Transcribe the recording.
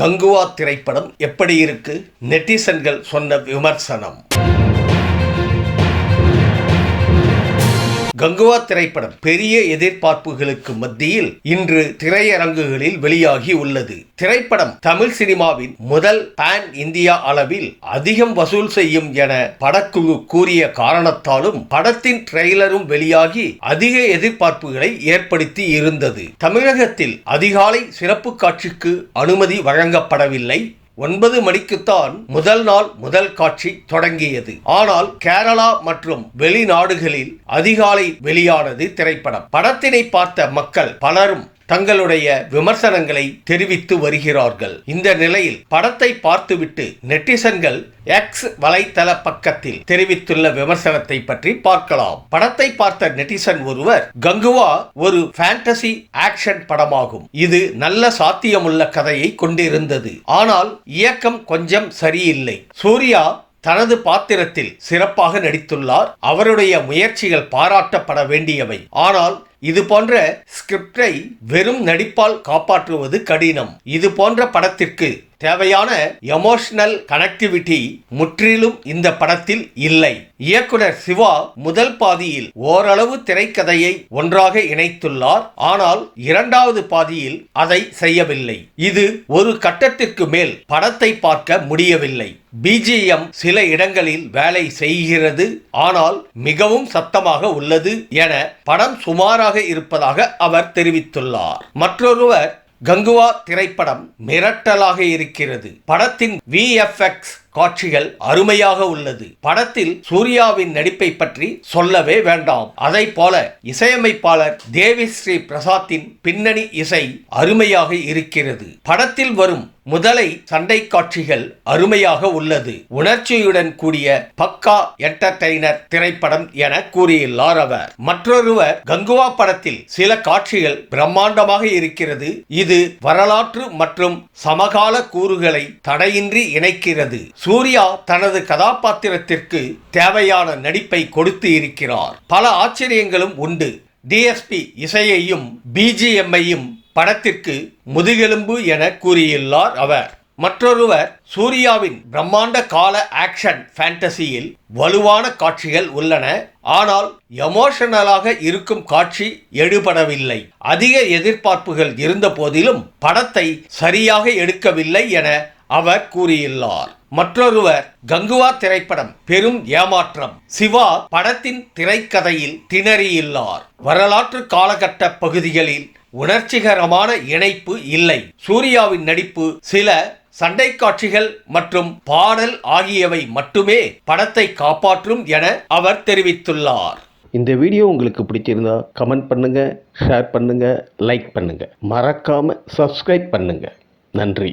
கங்குவா திரைப்படம் எப்படி இருக்கு? நெட்டிசன்கள் சொன்ன விமர்சனம். கங்குவா திரைப்படம் பெரிய எதிர்பார்ப்புகளுக்கு மத்தியில் இன்று திரையரங்குகளில் வெளியாகி உள்ளது. திரைப்படம் தமிழ் சினிமாவின் முதல் பேன் இந்தியா அளவில் அதிகம் வசூல் செய்யும் என படக்குழு கூறிய காரணத்தாலும் படத்தின் ட்ரெய்லரும் வெளியாகி அதிக எதிர்பார்ப்புகளை ஏற்படுத்தி இருந்தது. தமிழகத்தில் அதிகாலை சிறப்பு காட்சிக்கு அனுமதி வழங்கப்படவில்லை. ஒன்பது மணிக்குத்தான் முதல் நாள் முதல் காட்சி தொடங்கியது. ஆனால் கேரளா மற்றும் வெளிநாடுகளில் அதிகாலை வெளியானது திரைப்படம். படத்தினை பார்த்த மக்கள் பலரும் தங்களுடைய விமர்சனங்களை தெரிவித்து வருகிறார்கள். இந்த நிலையில் படத்தை பார்த்துவிட்டு நெட்டிசன்கள் எக்ஸ் வலைத்தள பக்கத்தில் தெரிவித்துள்ள விமர்சனத்தை பற்றி பார்க்கலாம். படத்தை பார்த்த நெட்டிசன் ஒருவர் கங்குவா ஒரு ஃபேண்டசி ஆக்ஷன் படமாகும். இது நல்ல சாத்தியமுள்ள கதையை கொண்டிருந்தது. ஆனால் இயக்கம் கொஞ்சம் சரியில்லை. சூர்யா தனது பாத்திரத்தில் சிறப்பாக நடித்துள்ளார். அவருடைய முயற்சிகள் பாராட்டப்பட வேண்டியவை. ஆனால் இது போன்ற ஸ்கிரிப்டை வெறும் நடிப்பால் காப்பாற்றுவது கடினம். இது போன்ற படத்திற்கு தேவையான எமோஷனல் கனெக்டிவிட்டி முற்றிலும் இந்த படத்தில் இல்லை. இயக்குனர் சிவா முதல் பாதியில் ஓரளவு திரைக்கதையை ஒன்றாக இணைத்துள்ளார். ஆனால் இரண்டாவது பாதியில் அதை செய்யவில்லை. இது ஒரு கட்டத்திற்கு மேல் படத்தை பார்க்க முடியவில்லை. பிஜிஎம் சில இடங்களில் வேலை செய்கிறது. ஆனால் மிகவும் சத்தமாக உள்ளது என படம் சுமாராக இருப்பதாக அவர் தெரிவித்துள்ளார். மற்றொருவர் கங்குவா திரைப்படம் மிரட்டலாக இருக்கிறது. படத்தின் விஎஃப்எக்ஸ் காட்சிகள் அருமையாக உள்ளது. படத்தில் சூர்யாவின் நடிப்பை பற்றி சொல்லவே வேண்டாம். அதை போல இசையமைப்பாளர் தேவி ஸ்ரீ பிரசாத்தின் பின்னணி இசை அருமையாக இருக்கிறது. படத்தில் வரும் முதலை சண்டை காட்சிகள் அருமையாக உள்ளது. உணர்ச்சியுடன் கூடிய பக்கா என்டர்டெய்னர் திரைப்படம் என கூறியுள்ளார் அவர். மற்றொருவர் கங்குவா படத்தில் சில காட்சிகள் பிரம்மாண்டமாக இருக்கிறது. இது வரலாற்று மற்றும் சமகால கூறுகளை தடையின்றி இணைக்கிறது. சூர்யா தனது கதாபாத்திரத்திற்கு தேவையான நடிப்பை கொடுத்து இருக்கிறார். பல ஆச்சரியங்களும் உண்டு. டிஎஸ்பி இசையையும் பிஜிஎம்ஐயும் படத்திற்கு முதுகெலும்பு என கூறியுள்ளார் அவர். மற்றொருவர் சூர்யாவின் பிரம்மாண்ட கால ஆக்ஷன் ஃபேண்டசியில் வலுவான காட்சிகள் உள்ளன. ஆனால் எமோஷனலாக இருக்கும் காட்சி எடுபடவில்லை. அதிக எதிர்பார்ப்புகள் இருந்த போதிலும் படத்தை சரியாக எடுக்கவில்லை என அவர் கூறியுள்ளார். மற்றொருவர் கங்குவா திரைப்படம் பெரும் ஏமாற்றம். சிவா படத்தின் திரைக்கதையில் திணறியுள்ளார். வரலாற்று காலகட்ட பகுதிகளில் உணர்ச்சிகரமான இணைப்பு இல்லை. சூர்யாவின் நடிப்பு சில சண்டை காட்சிகள் மற்றும் பாடல் ஆகியவை மட்டுமே படத்தை காப்பாற்றும் என அவர் தெரிவித்துள்ளார். இந்த வீடியோ உங்களுக்கு பிடிச்சிருந்தா கமெண்ட் பண்ணுங்க ஷேர் பண்ணுங்க லைக் பண்ணுங்க. மறக்காம சப்ஸ்கிரைப் பண்ணுங்க. நன்றி.